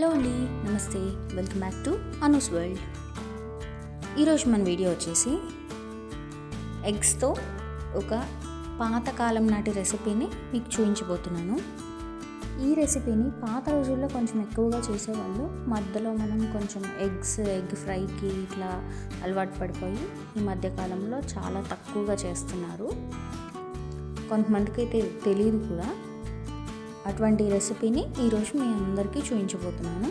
Hello అండి నమస్తే. Welcome back to Anu's world. ఈరోజు మన వీడియో వచ్చేసి ఎగ్స్తో ఒక పాతకాలం నాటి రెసిపీని మీకు చూపించబోతున్నాను. ఈ రెసిపీని పాత రోజుల్లో కొంచెం ఎక్కువగా చేసేవాళ్ళు మధ్యలో మనం కొంచెం ఎగ్స్ ఎగ్ ఫ్రైకి ఇట్లా అలవాటు పడిపోయి ఈ మధ్యకాలంలో చాలా తక్కువగా చేస్తున్నారు. కొంతమందికి అయితే తెలియదు కూడా. అటువంటి రెసిపీని ఈరోజు మీ అందరికీ చూపించబోతున్నాను.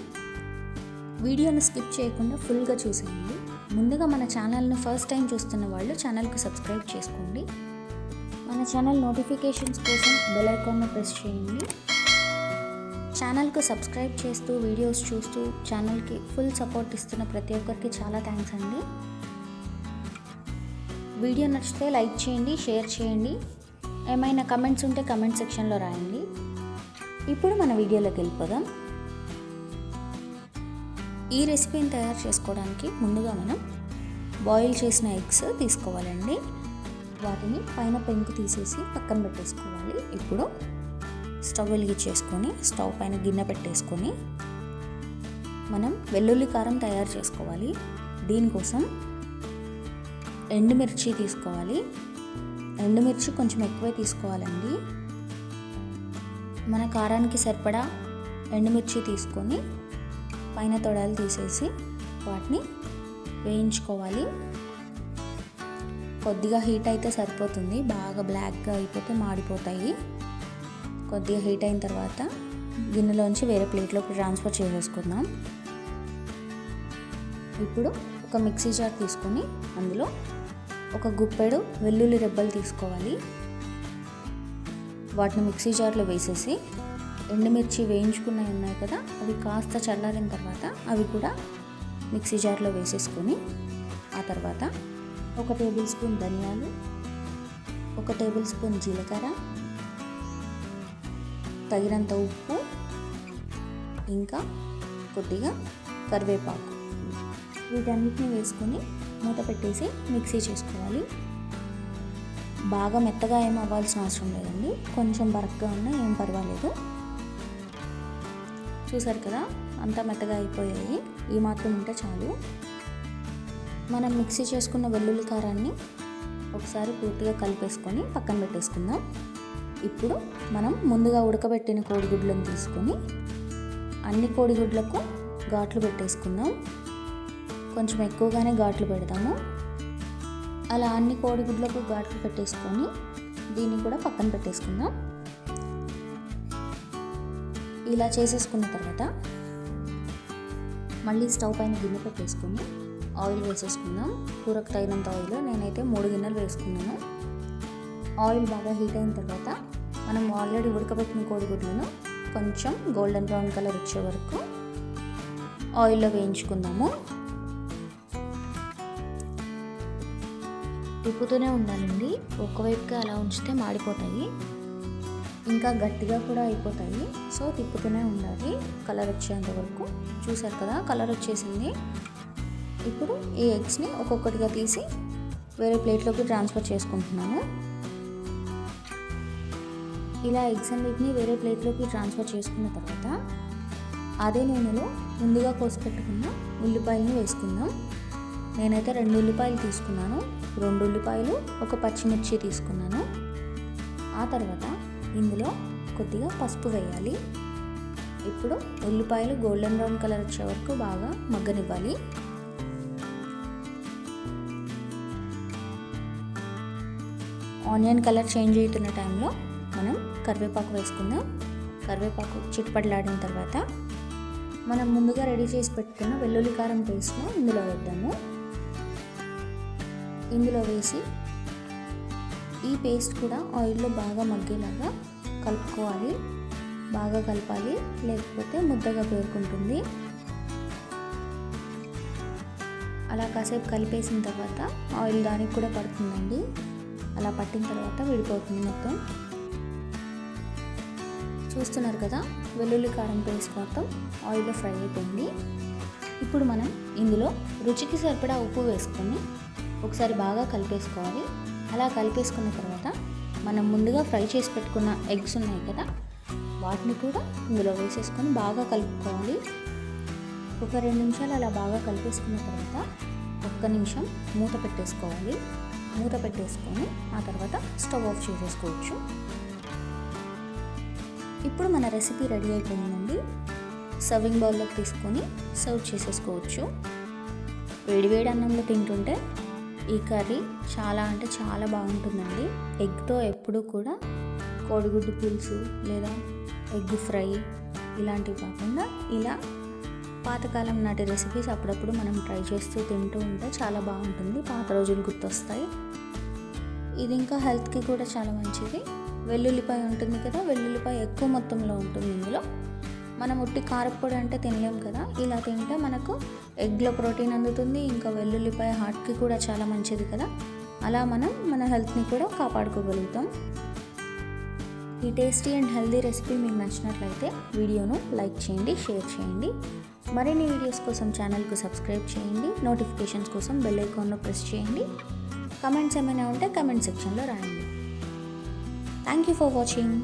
వీడియోని స్కిప్ చేయకుండా ఫుల్గా చూసేయండి. ముందుగా మన ఛానల్ని ఫస్ట్ టైం చూస్తున్న వాళ్ళు ఛానల్కి సబ్స్క్రైబ్ చేసుకోండి. మన ఛానల్ నోటిఫికేషన్స్ కోసం బెల్ ఐకాన్ను ప్రెస్ చేయండి. ఛానల్కు సబ్స్క్రైబ్ చేస్తూ వీడియోస్ చూస్తూ ఛానల్కి ఫుల్ సపోర్ట్ ఇస్తున్న ప్రతి ఒక్కరికి చాలా థ్యాంక్స్ అండి. వీడియో నచ్చితే లైక్ చేయండి షేర్ చేయండి. ఏమైనా కమెంట్స్ ఉంటే కమెంట్ సెక్షన్లో రాయండి. ఇప్పుడు మన వీడియోలోకి వెళ్ళిపోదాం. ఈ రెసిపీని తయారు చేసుకోవడానికి ముందుగా మనం బాయిల్ చేసిన ఎగ్స్ తీసుకోవాలండి. వాటిని పైన పెంకు తీసేసి పక్కన పెట్టేసుకోవాలి. ఇప్పుడు స్టవ్ వెలిగించేసుకొని స్టవ్ పైన గిన్నె పెట్టేసుకొని మనం వెల్లుల్లి కారం తయారు చేసుకోవాలి. దీనికోసం ఎండుమిర్చి తీసుకోవాలి. ఎండుమిర్చి కొంచెం ఎక్కువే తీసుకోవాలండి. మన కారానికి సరిపడా ఎండుమిర్చి తీసుకొని పైన తొడలు తీసేసి వాటిని వేయించుకోవాలి. కొద్దిగా హీట్ అయితే సరిపోతుంది. బాగా బ్లాక్గా అయిపోతే మాడిపోతాయి. కొద్దిగా హీట్ అయిన తర్వాత గిన్నెలోంచి వేరే ప్లేట్లోకి ట్రాన్స్ఫర్ చేసేసుకుందాం. ఇప్పుడు ఒక మిక్సీ జార్ తీసుకొని అందులో ఒక గుప్పెడు వెల్లుల్లి రెబ్బలు తీసుకోవాలి. వాటిని మిక్సీ జార్లో వేసేసి ఎండుమిర్చి వేయించుకున్నవి ఉన్నాయి కదా అవి కాస్త చల్లారిన తర్వాత అవి కూడా మిక్సీ జార్లో వేసేసుకొని ఆ తర్వాత ఒక టేబుల్ స్పూన్ ధనియాలు ఒక టేబుల్ స్పూన్ జీలకర్ర తగినంత ఉప్పు ఇంకా కొద్దిగా కరివేపాకు. వీటన్నిటిని వేసుకొని మూత పెట్టేసి మిక్సీ చేసుకోవాలి. బాగా మెత్తగా ఏం అవ్వాల్సిన అవసరం లేదండి. కొంచెం బరక్గా ఉన్నా ఏం పర్వాలేదు. చూసారు కదా అంతా మెత్తగా అయిపోయాయి. ఈ మాత్రం ఉంటే చాలు. మనం మిక్సీ చేసుకున్న వెల్లుల్లి కారాన్ని ఒకసారి పూర్తిగా కలిపేసుకొని పక్కన పెట్టేసుకుందాం. ఇప్పుడు మనం ముందుగా ఉడకబెట్టిన కోడిగుడ్లను తీసుకొని అన్ని కోడిగుడ్లకు ఘాట్లు పెట్టేసుకుందాం. కొంచెం ఎక్కువగానే ఘాట్లు పెడతాము. అలా అన్ని కోడిగుడ్లకు ఘాట్లు పెట్టేసుకొని దీన్ని కూడా పక్కన పెట్టేసుకుందాం. ఇలా చేసేసుకున్న తర్వాత మళ్ళీ స్టవ్ పైన గిన్నె పెట్టేసుకొని ఆయిల్ వేసేసుకుందాం. కూరకు తగినంత ఆయిల్ నేనైతే మూడు గిన్నెలు వేసుకున్నాను. ఆయిల్ బాగా హీట్ అయిన తర్వాత మనం ఆల్రెడీ ఉడకబెట్టిన కోడిగుడ్లను కొంచెం గోల్డెన్ బ్రౌన్ కలర్ వచ్చే వరకు ఆయిల్లో వేయించుకుందాము. తిప్పుతూనే ఉండాలండి. ఒకవైపుగా అలా ఉంచితే మాడిపోతాయి. ఇంకా గట్టిగా కూడా అయిపోతాయి. సో తిప్పుతూనే ఉండాలి. కలర్ వచ్చేంత వరకు. చూసారు కదా కలర్ వచ్చేసింది. ఇప్పుడు ఈ ఎగ్స్ని ఒక్కొక్కటిగా తీసి వేరే ప్లేట్లోకి ట్రాన్స్ఫర్ చేసుకుంటున్నాను. ఇలా ఎగ్స్ అన్నిటిని వేరే ప్లేట్లోకి ట్రాన్స్ఫర్ చేసుకున్న తర్వాత అదే నూనెలో ముందుగా కోసి పెట్టుకున్న ఉల్లిపాయలను వేసుకుందాం. నేనైతే రెండు ఉల్లిపాయలు తీసుకున్నాను. రెండు ఉల్లిపాయలు ఒక పచ్చిమిర్చి తీసుకున్నాను. ఆ తర్వాత ఇందులో కొద్దిగా పసుపు వేయాలి. ఇప్పుడు ఉల్లిపాయలు గోల్డెన్ బ్రౌన్ కలర్ వచ్చే వరకు బాగా మగ్గనివ్వాలి. ఆనియన్ కలర్ చేంజ్ అవుతున్న టైంలో మనం కరివేపాకు వేసుకుందాం. కరివేపాకు చిట్టుపట్లాడిన తర్వాత మనం ముందుగా రెడీ చేసి పెట్టుకున్న వెల్లుల్లి కారం పేస్ట్ను ఇందులో వేద్దాము. ఇందులో వేసి ఈ పేస్ట్ కూడా ఆయిల్లో బాగా మగ్గేలాగా కలుపుకోవాలి. బాగా కలపాలి. లేకపోతే ముద్దగా పేరుకుంటుంది. అలా కాసేపు కలిపేసిన తర్వాత ఆయిల్ దానికి కూడా పడుతుందండి. అలా పట్టిన తర్వాత విడిపోతుంది మొత్తం. చూస్తున్నారు కదా వెల్లుల్లి కారం పేస్ట్ మొత్తం ఆయిల్లో ఫ్రై అయిపోయింది. ఇప్పుడు మనం ఇందులో రుచికి సరిపడా ఉప్పు వేసుకొని ఒకసారి బాగా కలిపేసుకోవాలి. అలా కలిపేసుకున్న తర్వాత మనం ముందుగా ఫ్రై చేసి పెట్టుకున్న ఎగ్స్ ఉన్నాయి కదా వాటిని కూడా ఇందులో వేసేసుకొని బాగా కలుపుకోవాలి. ఒక రెండు నిమిషాలు అలా బాగా కలిపేసుకున్న తర్వాత ఒక్క నిమిషం మూత పెట్టేసుకోవాలి. మూత పెట్టేసుకొని ఆ తర్వాత స్టవ్ ఆఫ్ చేసేసుకోవచ్చు. ఇప్పుడు మన రెసిపీ రెడీ అయిపోయిందండి. సర్వింగ్ బౌల్లోకి తీసుకొని సర్వ్ చేసేసుకోవచ్చు. వేడివేడి అన్నంలో తింటుంటే ఈ కర్రీ చాలా అంటే చాలా బాగుంటుందండి. ఎగ్తో ఎప్పుడూ కూడా కోడిగుడ్డు పులుసు లేదా ఎగ్ ఫ్రై ఇలాంటివి కాకుండా ఇలా పాతకాలం నాటి రెసిపీస్ అప్పుడప్పుడు మనం ట్రై చేస్తూ తింటూ ఉంటే చాలా బాగుంటుంది. పాత రోజులు గుర్తొస్తాయి. ఇది ఇంకా హెల్త్కి కూడా చాలా మంచిది. వెల్లుల్లిపాయ ఉంటుంది కదా వెల్లుల్లిపాయ ఎక్కువ మొత్తంలో ఉంటుంది ఇందులో. మనం ఉట్టి కారపొడి అంటే తినలేం కదా. ఇలా తింటే మనకు ఎగ్లో ప్రోటీన్ అందుతుంది ఇంకా వెల్లుల్లిపాయ హార్ట్కి కూడా చాలా మంచిది కదా. అలా మనం మన హెల్త్ని కూడా కాపాడుకోగలుగుతాం. ఈ టేస్టీ అండ్ హెల్దీ రెసిపీ మీకు నచ్చినట్లయితే వీడియోను లైక్ చేయండి షేర్ చేయండి. మరిన్ని వీడియోస్ కోసం ఛానల్కు సబ్స్క్రైబ్ చేయండి నోటిఫికేషన్స్ కోసం బెల్ ఐకాన్లో ప్రెస్ చేయండి. కమెంట్స్ ఏమైనా ఉంటే కమెంట్ సెక్షన్లో రాయండి. Thank you for watching.